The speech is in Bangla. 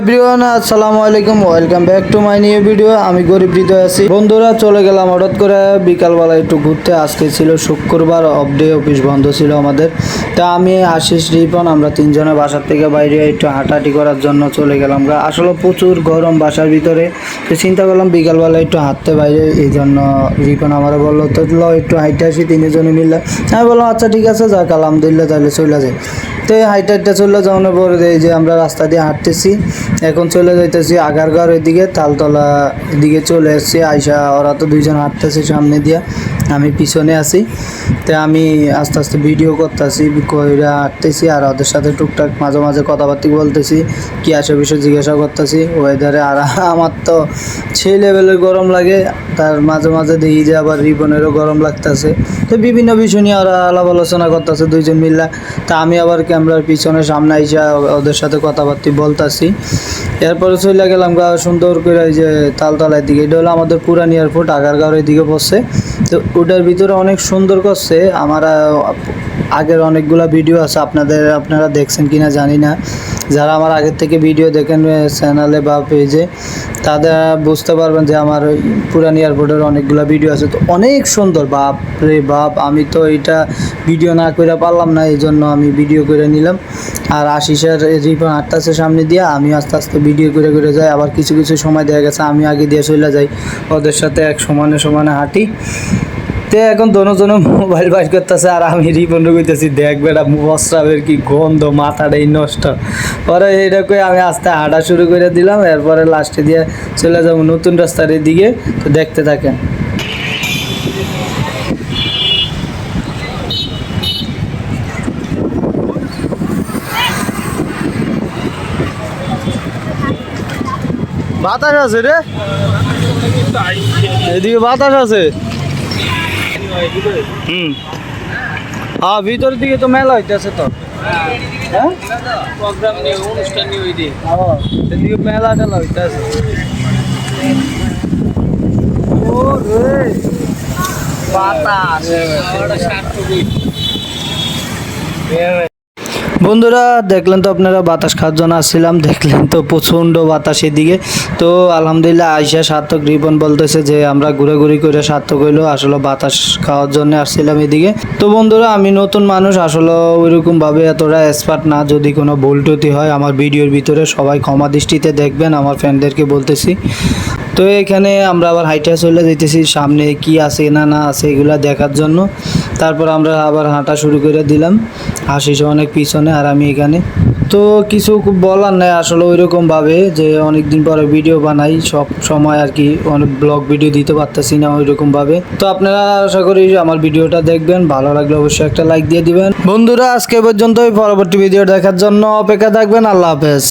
এভরিওয়ান, আসসালামু আলাইকুম, welcome back to my new video. আমি গরিব হৃদয় আছি। বন্ধুরা, চলে গেলাম হঠাৎ করে বিকালবেলা একটু ঘুরতে। আজকে ছিল শুক্রবার অফ ডে অফিস বন্ধ ছিল আমাদের। তা আমি, আশিস, রিপন, আমরা তিনজনে বাসার থেকে বাইরে একটু হাঁটাহাঁটি করার জন্য চলে গেলাম। আসলে প্রচুর গরম বাসার ভিতরে। তো চিন্তা করলাম বিকালবেলা একটু হাঁটতে বাইরে, এই জন্য রিপন আমার বলল, তো একটু হাইটে আসি, তিনজনে মিলে। আমি বললাম আচ্ছা ঠিক আছে, যাক, আলহামদুলিল্লাহ, তাহলে চলে যাই। তো এই হাইটে হাইটে চলে যাওয়ানোর পরে এই যে আমরা রাস্তা দিয়ে হাঁটতেছি, এখন চলে যাইতেছি আগারগাঁওর এদিকে, তালতলা দিকে চলে এসেছি। আইসা ওরা তো দুইজন হাঁটতেছে সামনে দিয়ে। আমি পিছনে আছি। তো আমি আস্তে আস্তে ভিডিও করতেছি, কইরা হাঁটতেছি আর ওদের সাথে টুকটাক মাঝে মাঝে কথাবার্তা বলতেছি, কি আসে বিষয় জিজ্ঞাসা করতেছি। ওয়েদারে আর আমার তো সেই লেভেলের গরম লাগে। তার মাঝে মাঝে দেখি যে আবার রিবনেরও গরম লাগতেছে। তো বিভিন্ন বিষয় নিয়ে ওরা আলাপ আলোচনা করতেছে দুইজন মিল্লা তা আমি আবার ক্যামেরার পিছনে সামনে আইসা ওদের সাথে কথাবার্তা বলতাছি। এরপরে চলে গেলাম গা সুন্দর করে এই যে তালতলার দিকে। এটা হলো আমাদের পুরান এয়ারপোর্ট, আগারগাঁওয়ের এদিকে পড়ছে। তো ওটার ভিতরে অনেক সুন্দর করছে। আমার আগের অনেকগুলো ভিডিও আছে, আপনাদের, আপনারা দেখছেন কিনা জানি না। যারা আমার আগের থেকে ভিডিও দেখেন চ্যানেলে বা পেজে তাদের বুঝতে পারবেন যে আমার ওই পুরান এয়ারপোর্টের অনেকগুলো ভিডিও আছে। তো অনেক সুন্দর, বাপ রে বাপ, আমি তো এটা ভিডিও না করে পারলাম না এই জন্য আমি ভিডিও করে নিলাম। আর আশিসের রিপন আটটাছে সামনে দিয়ে আমি আস্তে আস্তে ভিডিও করে করে যাই। আবার কিছু কিছু সময় দেখা গেছে, আমি আগে দিয়ে চলে যাই। ওদের সাথে এক সমানে সমানে হাঁটি। তে এখন দোনো জনে মোবাইল বাইর করতেছে আর আমি রিপন কইতেছি দেখ বেটা বস্ত্রাবের কি গন্ধ, মাথাটাই নষ্ট। পরে এটা কই আমি আস্তে হাঁটা শুরু করে দিলাম, এরপরে লাস্টে দিয়ে চলে যাব নতুন রাস্তার দিকে তো দেখতে থাকেন। বাতাস আছে রে? এদিকে বাতাস আছে? হুম। হ্যাঁ ভিতরের দিকে তো মেলা হইতেছে তো। হ্যাঁ? প্রোগ্রাম নিয়ে অনুষ্ঠান নিয়ে ওই হ্যাঁ, এদিকে মেলা টেলা হইতেছে। ও রে বাতাস বন্ধুরা, দেখলেন তো আপনারা, বাতাস খাওয়ার জন্য আসছিলাম। দেখলেন তো প্রচণ্ড বাতাস এদিকে। তো আলহামদুলিল্লাহ আইসা সার্থক রিপন বলতেছে যে, আমরা ঘুরাঘুরি করে সার্থক হইল, আসলে বাতাস খাওয়ার জন্য আসছিলাম এদিকে। তো বন্ধুরা, আমি নতুন মানুষ, আসলে ওইরকমভাবে এতটা এক্সপার্ট না। যদি কোনো ভুল টুটি হয়, আমার ভিডিওর ভিতরে সবাই ক্ষমা দৃষ্টিতে দেখবেন, আমার ফ্রেন্ডদেরকে বলতেছি। তো এখানে আমরা আবার হাইটে চলে যেতেছি সামনে কি আছে না না আছে এগুলা দেখার জন্য। তারপর আমরা আবার হাঁটা শুরু করে দিলাম। হাসিস অনেক পিছনে আর আমি এখানে। তো কিছু বলার নাই, আসলে ওইরকম ভাবে যে অনেক দিন পরে ভিডিও বানাই, সব সময় আর কি অনেক ব্লগ ভিডিও দিতে পারতেছি না ওইরকম ভাবে তো আপনারা আশা করি আমার ভিডিওটা দেখবেন, ভালো লাগলে অবশ্যই একটা লাইক দিয়ে দিবেন। বন্ধুরা, আজকে পর্যন্তই, পরবর্তী ভিডিও দেখার জন্য অপেক্ষা থাকবেন, আল্লাহ হাফেজ।